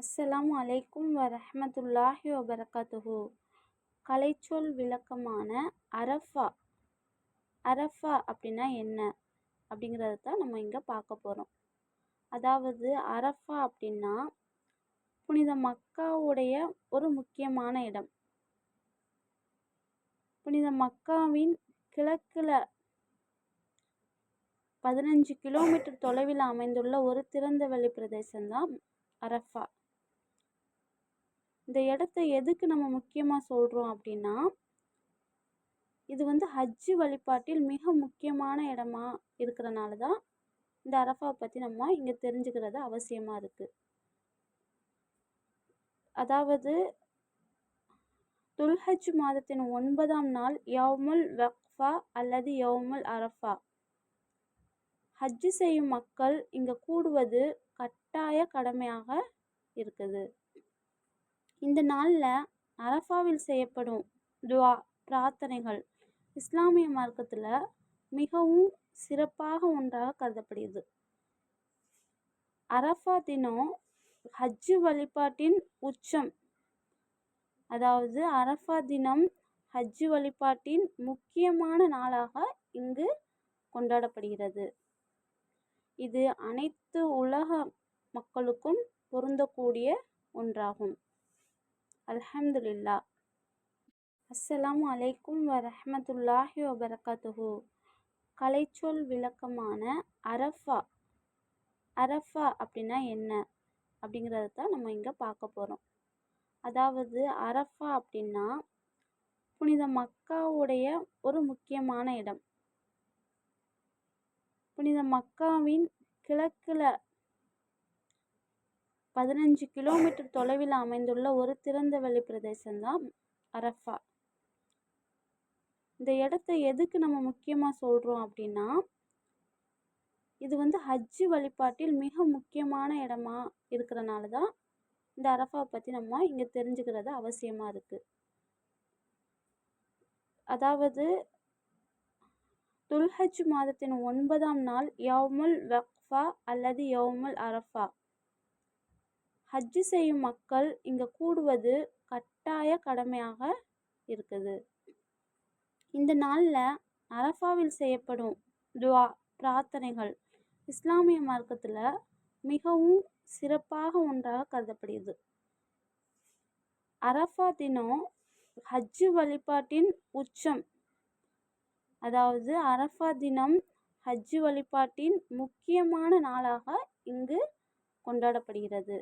அஸ்ஸலாமு அலைக்கும் வரஹ்மத்துல்லாஹி வபரகாத்துஹு. கலைச்சொல் விளக்கமான அரஃபா அரஃபா அப்படின்னா என்ன? அப்படிங்கிறத தான் நம்ம இங்கே பார்க்க போகிறோம் அதாவது அரஃபா அப்படின்னா புனித மக்காவுடைய ஒரு முக்கியமான இடம். புனித மக்காவின் கிழக்கில் பதினஞ்சு கிலோமீட்டர் தொலைவில் அமைந்துள்ள ஒரு திறந்தவெளி பிரதேசம்தான் அரஃபா. இந்த இடத்த எதுக்கு நம்ம முக்கியமாக சொல்கிறோம் அப்படின்னா இது வந்து ஹஜ்ஜு வழிபாட்டில் மிக முக்கியமான இடமா இருக்கிறனால தான் இந்த அரஃபாவை பற்றி நம்ம இங்கே தெரிஞ்சுக்கிறது அவசியமாக இருக்குது அதாவது துல்ஹஜ் மாதத்தின் ஒன்பதாம் நாள் யவுமுல் வக்ஃபா அல்லது யவுமுல் அரஃபா. ஹஜ்ஜு செய்யும் மக்கள் இங்கே கூடுவது கட்டாய கடமையாக இருக்குது. இந்த நாளில் அரஃபாவில் செய்யப்படும் துவா பிரார்த்தனைகள் இஸ்லாமிய மார்க்கத்தில் மிகவும் சிறப்பாக ஒன்றாக கருதப்படுகிறது. அரஃபா தினம் ஹஜ்ஜு வழிபாட்டின் உச்சம். அதாவது அரஃபா தினம் ஹஜ்ஜு வழிபாட்டின் முக்கியமான நாளாக இங்கு கொண்டாடப்படுகிறது. இது அனைத்து உலக மக்களுக்கும் பொருந்தக்கூடிய ஒன்றாகும். அல்ஹம்துலில்லா. அஸ்ஸலாம் அலைக்கும் வரஹ்மத்துல்லாஹி வபரகாத்துஹு. கலைச்சொல் விளக்கமான அரஃபா. அரஃபா அப்படின்னா என்ன? அப்படிங்கிறத தான் நம்ம இங்கே பார்க்க போகிறோம் அதாவது அரஃபா அப்படின்னா புனித மக்காவுடைய ஒரு முக்கியமான இடம். புனித மக்காவின் கிழக்கில் பதினஞ்சு கிலோமீட்டர் தொலைவில் அமைந்துள்ள ஒரு திறந்தவெளி பிரதேசம்தான் அரஃபா. இந்த இடத்த எதுக்கு நம்ம முக்கியமாக சொல்கிறோம் அப்படின்னா இது வந்து ஹஜ்ஜு வழிபாட்டில் மிக முக்கியமான இடமா இருக்கிறனால தான் இந்த அரஃபாவை பற்றி நம்ம இங்கே தெரிஞ்சுக்கிறது அவசியமாக இருக்குது அதாவது துல்ஹஜ் மாதத்தின் ஒன்பதாம் நாள் யவுமுல் வக்ஃபா அல்லது யவுமுல் அரஃபா. ஹஜ்ஜு செய்யும் மக்கள் இங்கே கூடுவது கட்டாய கடமையாக இருக்குது. இந்த நாளில் அரஃபாவில் செய்யப்படும் துவா பிரார்த்தனைகள் இஸ்லாமிய மார்க்கத்தில் மிகவும் சிறப்பாக ஒன்றாக கருதப்படுகிறது. அரஃபா தினம் ஹஜ்ஜு வழிபாட்டின் உச்சம் அதாவது அரஃபா தினம் ஹஜ்ஜு வழிபாட்டின் முக்கியமான நாளாக இங்கு கொண்டாடப்படுகிறது.